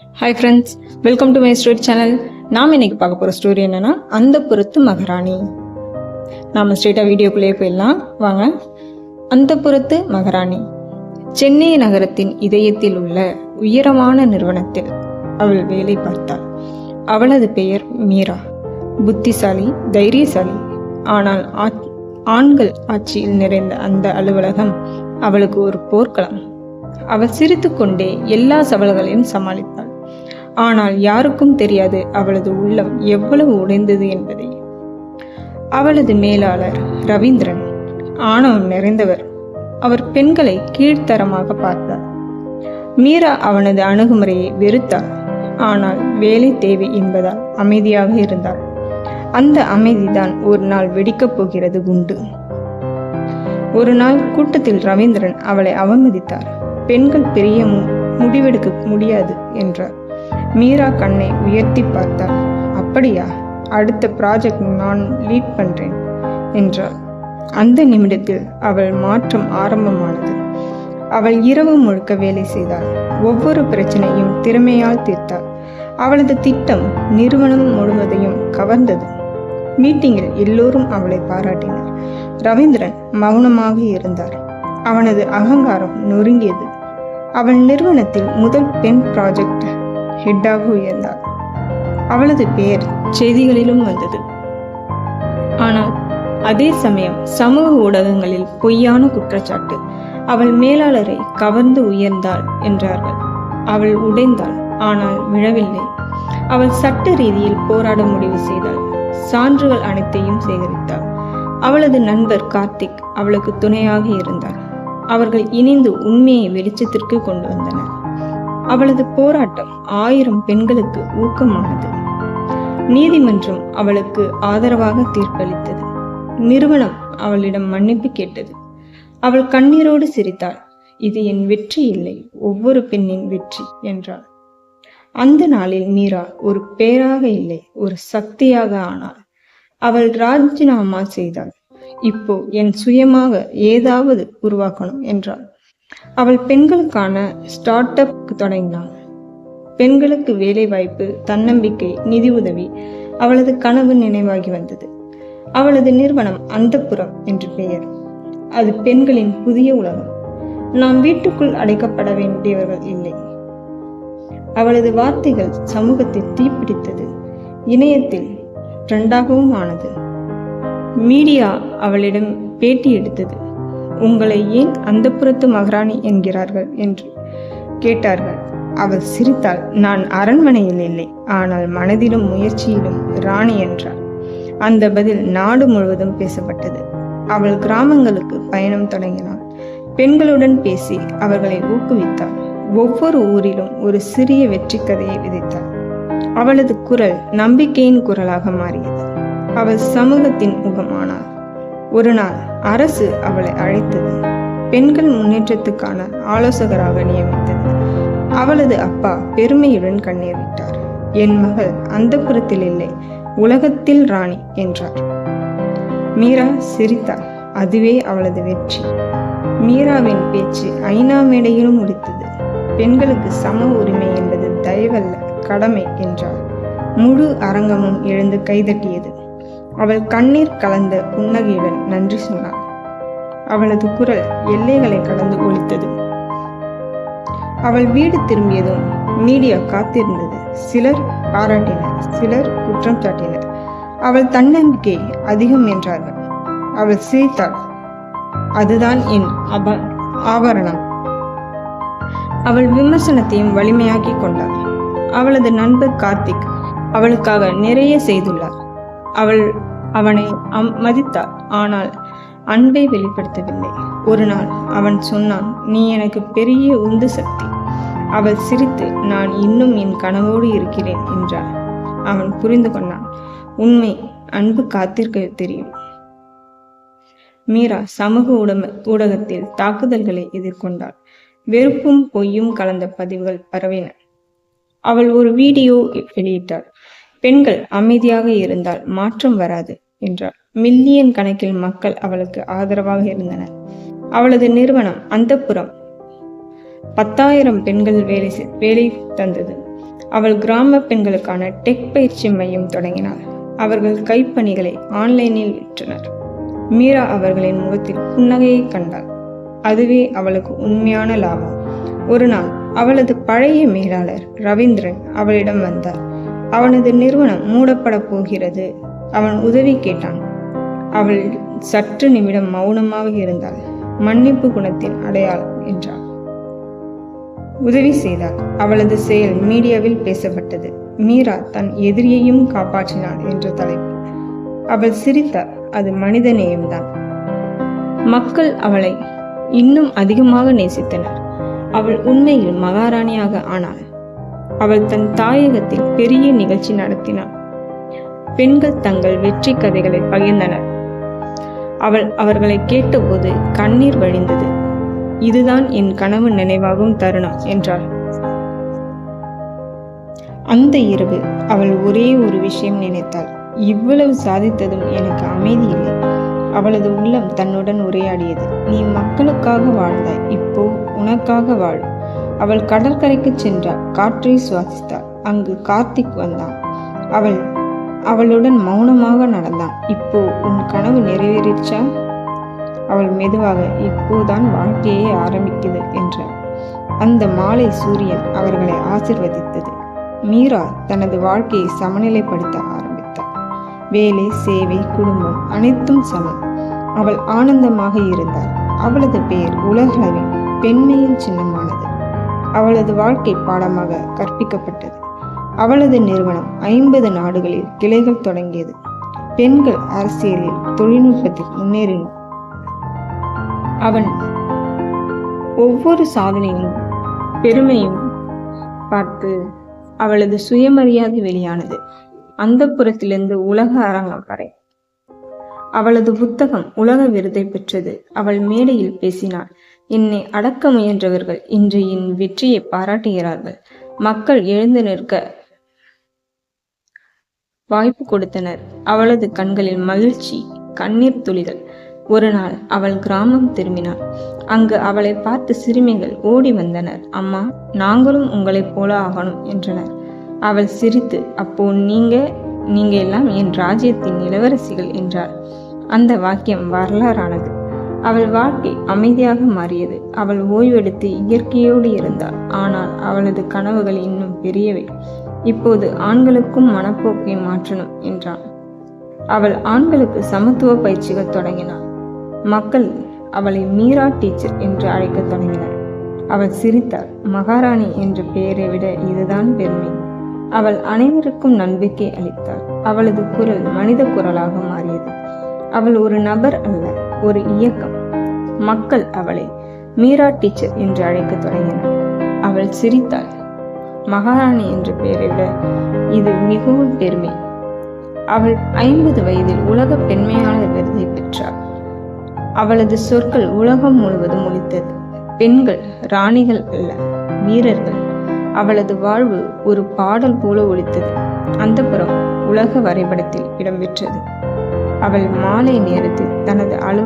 Hi friends welcome to my story channel நாம் இன்னைக்கு பார்க்க போகிற ஸ்டோரி என்னன்னா அந்த புறத்து மகாராணி. நாம் ஸ்ட்ரெயிட்டாக வீடியோக்குள்ளேயே போயிடலாம். வாங்க. அந்த புறத்து மகாராணி. சென்னை நகரத்தின் இதயத்தில் உள்ள உயரமான நிறுவனத்தில் அவள் வேலை பார்த்தாள். அவளது பெயர் மீரா. புத்திசாலி தைரியசாலி. ஆனால் ஆ- ஆண்கள் ஆட்சியில் நிறைந்த அந்த அலுவலகம் அவளுக்கு ஒரு போர்க்களம். அவள் சிரித்துக்கொண்டே எல்லா சவால்களையும் சமாளித்தாள். ஆனால் யாருக்கும் தெரியாது அவளது உள்ளம் எவ்வளவு உடைந்தது என்பதை. அவளது மேலாளர் ரவீந்திரன் ஆணவம் நிறைந்தவர். அவர் பெண்களை கீழ்த்தரமாக பார்த்தார். மீரா அவனது அணுகுமுறையை வெறுத்தார் ஆனால் வேலை தேவை என்பதால் அமைதியாக இருந்தார் அந்த அமைதிதான் ஒரு நாள் வெடிக்கப் போகிறது குண்டு ஒரு நாள் கூட்டத்தில் ரவீந்திரன் அவளை அவமதித்தார். பெண்கள் பெரிய மு- முடிவெடுக்க முடியாது என்றார். மீரா கண்ணை உயர்த்தி பார்த்தாள். அப்படியா? அடுத்த ப்ராஜெக்ட் நான் லீட் பண்றேன் என்றார் அந்த நிமிடத்தில் அவள் மாற்றம் ஆரம்பமானது. அவள் இரவு முழுக்க வேலை செய்தாள். ஒவ்வொரு பிரச்சனையும் திறமையால் தீர்த்தாள். அவளது திட்டம் நிறுவனம் முழுவதையும் கவர்ந்தது. மீட்டிங்கில் எல்லோரும் அவளை பாராட்டினர். ரவீந்திரன் மௌனமாக இருந்தார். அவனது அகங்காரம் நொறுங்கியது. அவள் நிறுவனத்தில் முதல் பெண் ப்ராஜெக்ட் ஹெட்டாக உயர்ந்தாள் அவளது பெயர் செய்திகளிலும் வந்தது. ஆனால் அதே சமயம் சமூக ஊடகங்களில் பொய்யான குற்றச்சாட்டு அவள் மேலாளரை கவர்ந்து உயர்ந்தாள் என்றார்கள். அவள் உடைந்தாள் ஆனால் விழவில்லை. அவள் சட்ட ரீதியில் போராட முடிவு செய்தாள். சான்றுகள் அனைத்தையும் சேகரித்தாள். அவளது நண்பர் கார்த்திக் அவளுக்கு துணையாக இருந்தார். அவர்கள் இணைந்து உண்மையை வெளிச்சத்திற்கு கொண்டு வந்தனர். அவளது போராட்டம் ஆயிரம் பெண்களுக்கு ஊக்கமானது. நீதிமன்றம் அவளுக்கு ஆதரவாக தீர்ப்பளித்தது. நிறுவனம் அவளிடம் மன்னிப்பு கேட்டது. அவள் கண்ணீரோடு சிரித்தாள். இது என் வெற்றி இல்லை ஒவ்வொரு பெண்ணின் வெற்றி என்றாள். அந்த நாளில் மீரா ஒரு பேராக இல்லை ஒரு சக்தியாக ஆனாள். அவள் ராஜினாமா செய்தாள். இப்போ என் சுயமாக ஏதாவது உருவாக்கணும் என்றாள். அவள் பெண்களுக்கான ஸ்டார்ட் அப் தொடங்கினாள். பெண்களுக்கு வேலை வாய்ப்பு தன்னம்பிக்கை நிதி உதவி அவளது கனவு நினைவாகி வந்தது. அவளது நிறுவனம் அந்தப்புறம் என்று பெயர். அது பெண்களின் புதிய உலகம். நாம் வீட்டுக்குள் அடைக்கப்பட வேண்டியவர்கள் இல்லை. அவளது வார்த்தைகள் சமூகத்தில் தீப்பிடித்தது. இணையத்தில் ட்ரெண்டாகவும் ஆனது. மீடியா அவளிடம் பேட்டி எடுத்தது. உங்களை ஏன் அந்த புறத்து மகாராணி என்கிறார்கள் என்று கேட்டார்கள். அவள் சிரித்தாள். நான் அரண்மனையில் இல்லை. ஆனால் மனதிலும் முயற்சியிலும் ராணி என்றாள். அந்த பதில் நாடு முழுவதும் பேசப்பட்டது. அவள் கிராமங்களுக்கு பயணம் தொடங்கினாள். பெண்களுடன் பேசி அவர்களை ஊக்குவித்தாள். ஒவ்வொரு ஊரிலும் ஒரு சிறிய வெற்றி கதையை விதைத்தாள். அவளது குரல் நம்பிக்கையின் குரலாக மாறியது. அவள் சமூகத்தின் முகமானாள். ஒரு நாள் அரசு அவளை அழைத்தது. பெண்கள் முன்னேற்றத்துக்கான ஆலோசகராக நியமித்தது. அவளது அப்பா பெருமையுடன் கண்ணீர் விட்டார் என் மகள் அந்த புறத்தில் இல்லை உலகத்தில் ராணி என்றார். மீரா சிரித்தாள் அதுவே அவளது வெற்றி. மீராவின் பேச்சு ஐநா மேடையிலும் முடித்தது. பெண்களுக்கு சம உரிமை என்பது தயவல்ல கடமை என்றார். முழு அரங்கமும் எழுந்து கைதட்டியது. அவள் கண்ணீர் கலந்த புன்னகையுடன் நன்றி சொன்னாள். அவளது குரல் எல்லைகளை கடந்து ஒழித்தது அவள் வீடு திரும்பியதும் மீடியா காத்திருந்தது. சிலர் பாராட்டினர் சிலர் குற்றம் சாட்டினர். அவள் தன்னம்பிக்கை அதிகம் என்றார்கள். அவள் சிரித்தாள். அதுதான் என் அப ஆபரணம். அவள் விமர்சனத்தையும் வலிமையாக்கி கொண்டாள். அவளது நண்பர் கார்த்திக் அவளுக்காக நிறைய செய்துள்ளார். அவள் அவனை மதித்தாள். ஆனால் அன்பை வெளிப்படுத்தவில்லை. ஒரு நாள் அவன் சொன்னான் நீ எனக்கு பெரிய உந்து சக்தி. அவள் சிரித்து நான் இன்னும் என் கனவோடு இருக்கிறேன் என்றாள். அவன் புரிந்து கொண்டான் உண்மை அன்பு காத்திருக்க தெரியும். மீரா சமூக ஊடக ஊடகத்தில் தாக்குதல்களை எதிர்கொண்டாள். வெறுப்பும் பொய்யும் கலந்த பதிவுகள் பரவின. அவள் ஒரு வீடியோ வெளியிட்டாள். பெண்கள் அமைதியாக இருந்தால் மாற்றம் வராது என்றார் மில்லியன் கணக்கில் மக்கள் அவளுக்கு ஆதரவாக இருந்தனர். அவளது நிறுவனம் அந்தப்புறம் பத்தாயிரம் பெண்கள் வேலை வேலை தந்தது. அவள் கிராம பெண்களுக்கான டெக் பயிற்சி மையம் தொடங்கினாள். அவர்கள் கைப்பணிகளை ஆன்லைனில் விற்றனர். மீரா அவர்களின் முகத்தில் புன்னகையை கண்டாள். அதுவே அவளுக்கு உண்மையான லாபம். ஒரு நாள் அவளது பழைய மேலாளர் ரவீந்திரன் அவளிடம் வந்தார். அவனது நிறுவனம் மூடப்பட போகிறது. அவன் உதவி கேட்டான். அவள் சற்று நிமிடம் மௌனமாக இருந்தாள். மன்னிப்பு குணத்தின் அடையாளம் என்றாள். உதவி செய்தாள். அவளது செயல் மீடியாவில் பேசப்பட்டது. மீரா தன் எதிரியையும் காப்பாற்றினாள் என்ற தலைப்பு. அவள் சிரித்தாள். அது மனித நேயம்தான். மக்கள் அவளை இன்னும் அதிகமாக நேசித்தனர். அவள் உண்மையில் மகாராணியாக ஆனாள். அவள் தன் தாயகத்தில் பெரிய நிகழ்ச்சி நடத்தினாள் பெண்கள் தங்கள் வெற்றி கதைகளை பகிர்ந்தனர். அவள் அவர்களை கேட்டபோது கண்ணீர் வழிந்தது. இதுதான் என் கனவு நினைவாகும் தருணம் என்றாள். அந்த இரவு அவள் ஒரே ஒரு விஷயம் நினைத்தாள். இவ்வளவு சாதித்ததும் எனக்கு அமைதி இல்லை. அவளது உள்ளம் தன்னுடன் உரையாடியது. நீ மக்களுக்காக வாழ்ந்தாய். இப்போ உனக்காக வாழ். அவள் கடற்கரைக்கு சென்றாள். காற்றை சுவாசித்தாள். அங்கு கார்த்திக் வந்தான். அவள் அவளுடன் மௌனமாக நடந்தான். இப்போ உன் கனவு நிறைவேறிச்சா அவள் மெதுவாக இப்போதான் வாழ்க்கையே ஆரம்பிக்குது என்றாள். அந்த மாலை சூரியன் அவர்களை ஆசிர்வதித்தது. மீரா தனது வாழ்க்கையை சமநிலைப்படுத்த ஆரம்பித்தார் வேலை சேவை குடும்பம் அனைத்தும் சமம். அவள் ஆனந்தமாக இருந்தாள். அவளது பெயர் உலகளவில் பெண்மையின் சின்னமானது. அவளது வாழ்க்கை பாடமாக கற்பிக்கப்பட்டது. அவளது நிறுவனம் ஐம்பது நாடுகளில் கிளைகள் தொடங்கியது. பெண்கள் அரசியலில் தொழில்நுட்பத்தில் முன்னேறின அவன் ஒவ்வொரு சாதனையும் பெருமையும் பார்த்து அவளது சுயமரியாதை வெளியானது. அந்த புறத்திலிருந்து உலக அரங்கம் வரை அவளது புத்தகம் உலக விருதை பெற்றது. அவள் மேடையில் பேசினாள். என்னை அடக்க முயன்றவர்கள் இன்று என் வெற்றியை பாராட்டுகிறார்கள். மக்கள் எழுந்து நிற்க வாய்ப்பு கொடுத்தனர். அவளது கண்களில் மகிழ்ச்சி கண்ணீர் துளிகள். ஒரு நாள் அவள் கிராமம் திரும்பினாள். அங்கு அவளை பார்த்து சிறுமிகள் ஓடி வந்தனர். அம்மா நாங்களும் உங்களைப் போல ஆகணும் என்றனர். அவள் சிரித்து அப்போ நீங்க நீங்க எல்லாம் என் ராஜ்யத்தின் இளவரசிகள் என்றாள். அந்த வாக்கியம் வரலாறானது. அவள் வாழ்க்கை அமைதியாக மாறியது. அவள் ஓய்வெடுத்து இயற்கையோடு இருந்தாள். ஆனால் அவளது கனவுகள் இன்னும் பெரியவை. இப்போது ஆண்களுக்கும் மனப்போக்கை மாற்றணும் என்றான். அவள் ஆண்களுக்கு சமத்துவ பயிற்சிகள் தொடங்கினாள். மக்கள் அவளை மீரா டீச்சர் என்று அழைக்கத் தொடங்கினர். அவள் சிரித்தாள். மகாராணி என்ற பெயரை விட இதுதான் பெருமை. அவள் அனைவருக்கும் நம்பிக்கை அளித்தாள். அவளது குரல் மனித குரலாக மாறியது. அவள் ஒரு நபர் அல்ல ஒரு இயக்கம். மக்கள் அவளை மீரா டீச்சர் என்று அழைக்கத் தொடங்கினர். அவள் சிரித்தாள். மகாராணி என்ற பெயரிட இது மிகவும் பெருமை. அவள் ஐம்பது வயதில் உலக பெண்மையாளர் விருதை பெற்றாள். அவளது சொற்கள் உலகம் முழுவதும் ஒழித்தது பெண்கள் ராணிகள் அல்ல வீரர்கள். அவளது வாழ்வு ஒரு பாடல் போல ஒழித்தது அந்த புறம் உலக வரைபடத்தில் இடம்பெற்றது அவள் மாலை நேரத்தில் தனது அலு